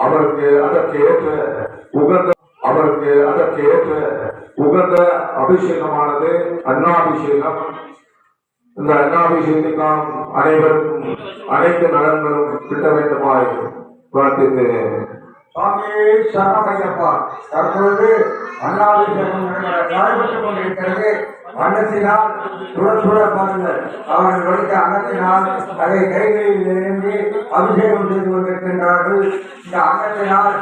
அவருக்கு அதற்கேற்ற உகந்த அவருக்கு அதற்கேற்ற உகந்த அபிஷேகமானது அண்ணாபிஷேகம் இந்த அன்னாபிஷேகத்திற்கான அனைவருக்கும் அனைத்து நலன்களும் கிட்ட வேண்டுமாய் பிரார்த்தித்தேன் சரணமையப்பா. தற்பொழுது அண்ணாபிஷேகம் நடைபெற்றுக் கொண்டிருக்கிறது. அன்னத்தினால் சுட சுட பாருங்கள். அவர்கள் கொடுத்த அன்னத்தினால் அதை கைகளில் ஏந்தி அபிஷேகம் செய்து கொண்டிருக்கின்றார்கள். இந்த அன்னத்தினால்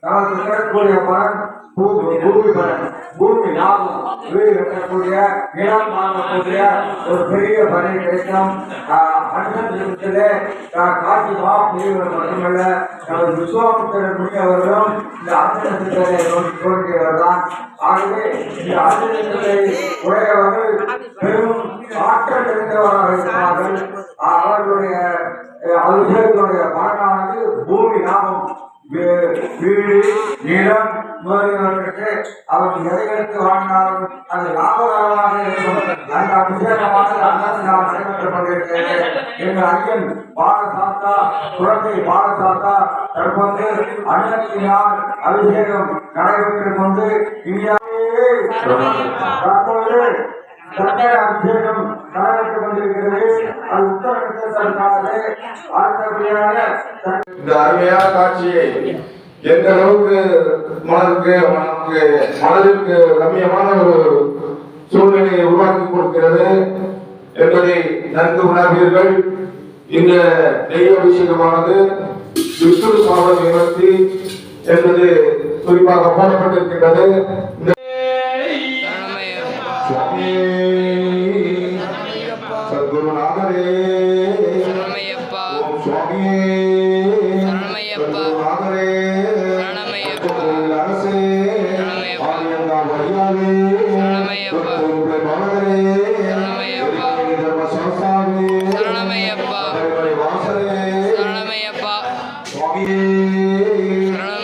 நமக்கு கிடைக்கக்கூடிய பலன் பூமி பலன். பூமி லாபம். வீடு கட்டக்கூடிய நிலம் வாங்கக்கூடிய ஒரு பெரிய பலன் கிடைக்கும். அன்னத்திலே காட்சி மாப்பிரிவுகள் மட்டுமல்ல நமது விஸ்வாமித்திரர் முனியவர்களும் இந்த அன்னத்திலே தோன்றியவர் தான் ஆகவே இந்த உடையவர்கள் பெரும் ஆற்றல் அவர்களுடைய அபிஷேகத்துடைய பலனானது பூமி லாபம் வீடு நிலம் முதலியவர்களுக்கு அவர் எதையெடுத்து வாழ்ந்தாலும் அது லாபகரமாக இருக்கும். அன்னத்தினால் கொண்டிருக்கிறது எங்கள் ஐயன் பாரசாத்தா குழந்தை பாரசாத்தா தற்போது அன்னத்தினால் அபிஷேகம் நடைபெற்றுக் கொண்டு இந்தியாவே தற்போது சக்கர அபிஷேகம் நடைபெற்றுக் கொண்டிருக்கிறது. அது உத்தரப்பிரதேசத்திற்கானது அடுத்தபடியாக இந்த அருமையான காட்சியை எந்த அளவுக்கு மனதுக்கு நமக்கு மனதிற்கு ரம்மியமான ஒரு சூழ்நிலையை உருவாக்கி கொடுக்கிறது என்பதை நன்கு உணர்வீர்கள் இந்த நெய் அபிஷேகமானது விஷ்ணு சாப நிவர்த்தி என்பது குறிப்பாக போடப்பட்டிருக்கின்றது இந்த சத்குருநாதரே ஓம் சுவாமியே அரசே. ஆரியங்கா வழியாவே சரணமையப்பா